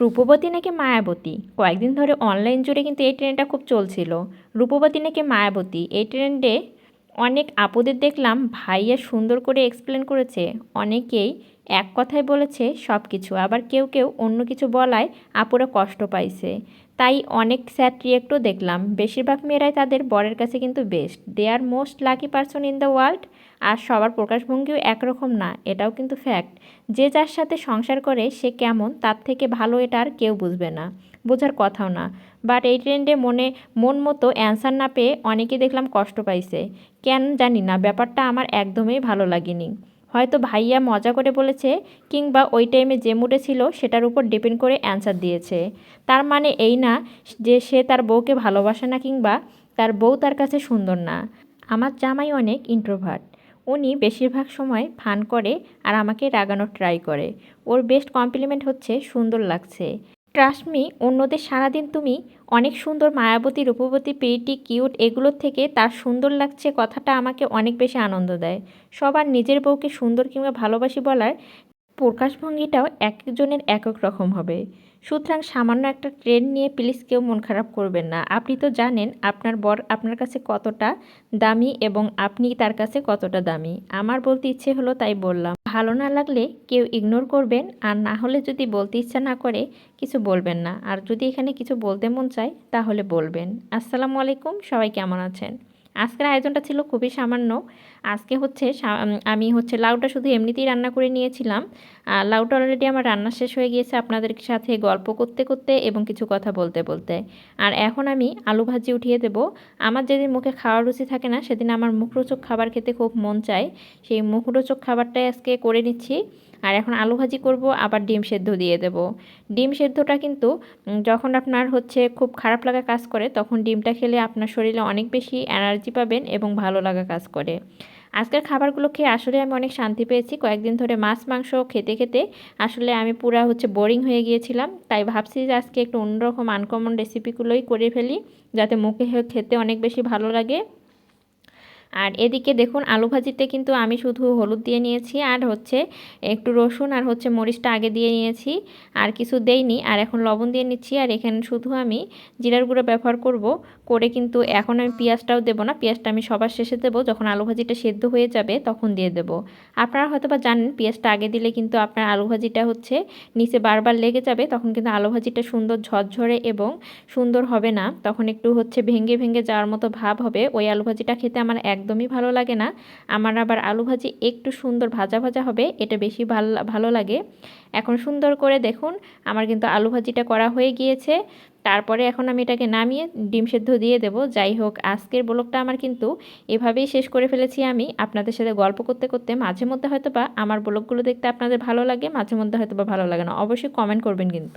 রূপবতী নাকি মায়াবতী? কয়েকদিন ধরে অনলাইন জুড়ে কিন্তু এই ট্রেনটা খুব চলছিল। রূপবতী নাকি মায়াবতী? এই ট্রেন্ডে অনেক আপুদের দেখলাম ভাইয়া সুন্দর করে এক্সপ্লেন করেছে। অনেকেই এক কথায় বলেছে সব কিছু আবার কেউ কেউ অন্য কিছু বলায় আপুরা কষ্ট পাইছে। তাই অনেক স্যাড রিয়েক্টও দেখলাম। বেশিরভাগ মেয়েরাই তাদের বরের কাছে কিন্তু best they are most lucky person in the world আর সবার প্রকাশভঙ্গিও একরকম না, এটাও কিন্তু ফ্যাক্ট যে যার সাথে সংসার করে, সে কেমন, তার থেকে ভালো এটা আর কেউ বুঝবে না। বোঝার কথাও না। বাট এই ট্রেন্ডে মনে, মন মতো অ্যান্সার না পেয়ে অনেকে দেখলাম কষ্ট পাইছে। কেন জানি না, ব্যাপারটা আমার একদমই ভালো লাগেনি। হয়তো ভাইয়া মজা করে বলেছে কিংবা ওই টাইমে যে মুডে ছিল সেটার উপর ডিপেন্ড করে অ্যান্সার দিয়েছে। তার মানে এই না যে সে তার বউকে ভালোবাসে না কিংবা তার বউ তার কাছে সুন্দর না। আমার জামাই অনেক ইন্ট্রোভার্ট উনি বেশিরভাগ সময় ফান করে আর আমাকে রাগানোর ট্রাই করে। ওর বেস্ট কমপ্লিমেন্ট হচ্ছে সুন্দর লাগছে। ট্রাস্টমি অন্যদের সারাদিন তুমি অনেক সুন্দর মায়াবতী, রূপবতী পেটি কিউট এগুলোর থেকে তার সুন্দর লাগছে কথাটা আমাকে অনেক বেশি আনন্দ দেয়। সবার নিজের বউকে সুন্দর কিংবা ভালোবাসি বলার প্রকাশভঙ্গিটাও এক একজনের এক এক রকম হবে। সুতরাং সামান্য একটা ট্রেন নিয়ে প্লিজ কেউ মন খারাপ করবেন না। আপনি তো জানেন আপনার বর আপনার কাছে কতটা দামি এবং আপনি তার কাছে কতটা দামি। আমার বলতে ইচ্ছে হলো তাই বললাম। ভালো না লাগলে কেউ ইগনোর করবেন আর না হলে যদি বলতে ইচ্ছা না করে কিছু বলবেন না। আর যদি এখানে কিছু বলতে মন চায় তাহলে বলবেন। আসসালামু আলাইকুম, সবাই কেমন আছেন? আজকের আয়োজনটা ছিল খুবই সামান্য। আজকে হচ্ছে আমি হচ্ছে লাউটা শুধু এমনিতেই রান্না করে নিয়েছিলাম। লাউটা অলরেডি আমার রান্না শেষ হয়ে গিয়েছে আপনাদের সাথে গল্প করতে করতে এবং কিছু কথা বলতে বলতে। আর এখন আমি আলু ভাজি উঠিয়ে দেব। আমার যেদিন মুখে খাওয়ার রুচি থাকে না, সেদিন আমার মুখরোচক খাবার খেতে খুব মন চায়। সেই মুখরোচক খাবারটাই আজকে করে নিচ্ছি। আর এখন আলু ভাজি করব, আবার ডিম সেদ্ধ দিয়ে দেব। ডিম সেদ্ধটা কিন্তু যখন আপনার হচ্ছে খুব খারাপ লাগা কাজ করে, তখন ডিমটা খেলে আপনার শরীরে অনেক বেশি এনার্জি পাবেন এবং ভালো লাগা কাজ করে। আজকের খাবারগুলো খেয়ে আসলে আমি অনেক শান্তি পেয়েছি। কয়েকদিন ধরে মাছ, মাংস খেতে খেতে আসলে আমি পুরা হচ্ছে বোরিং হয়ে গিয়েছিলাম। তাই ভাবছি যে আজকে একটু অন্যরকম আনকমন রেসিপিগুলোই করে ফেলি, যাতে মুখে খেতে অনেক বেশি ভালো লাগে। আর এদিকে দেখুন আলু ভাজিতে কিন্তু আমি শুধু হলুদ দিয়ে নিয়েছি, আর হচ্ছে একটু রসুন আর হচ্ছে মরিচটা আগে দিয়ে নিয়েছি, আর কিছু দেইনি, আর এখন লবণ দিয়ে নিচ্ছি, আর এখানে শুধু আমি জিরার গুঁড়ো ব্যবহার করব, করে কিন্তু এখন আমি পেঁয়াজটাও দেবো না, পেঁয়াজটা আমি সবার শেষে দেবো, যখন আলু ভাজিটা সেদ্ধ হয়ে যাবে তখন দিয়ে দেবো। আপনারা হয়তো বা জানেন, পেঁয়াজটা আগে দিলে কিন্তু আপনার আলু ভাজিটা হচ্ছে নিচে বারবার লেগে যাবে, তখন কিন্তু আলু ভাজিটা সুন্দর ঝরঝরে এবং সুন্দর হবে না, তখন একটু হচ্ছে ভেঙে ভেঙে যাওয়ার মতো ভাব হবে, ওই আলু ভাজিটা খেতে আমার একদমই ভালো লাগে না। আমার আবার আলু ভাজি একটু সুন্দর ভাজা ভাজা হবে, এটা বেশি ভালো ভালো লাগে। এখন সুন্দর করে দেখুন, আমার কিন্তু আলু ভাজিটা করা হয়ে গিয়েছে। তারপরে এখন আমি এটাকে নামিয়ে ডিম সেদ্ধ দিয়ে দেব। যাই হোক, আজকের ব্লগটা আমার কিন্তু এভাবেই শেষ করে ফেলেছি আমি। আপনাদের সাথে গল্প করতে করতে মাঝে মধ্যে হয়তো বা আমার ব্লগগুলো দেখতে আপনাদের ভালো লাগে, মাঝে মধ্যে হয়তো বা ভালো লাগে না। অবশ্যই কমেন্ট করবেন কিন্তু।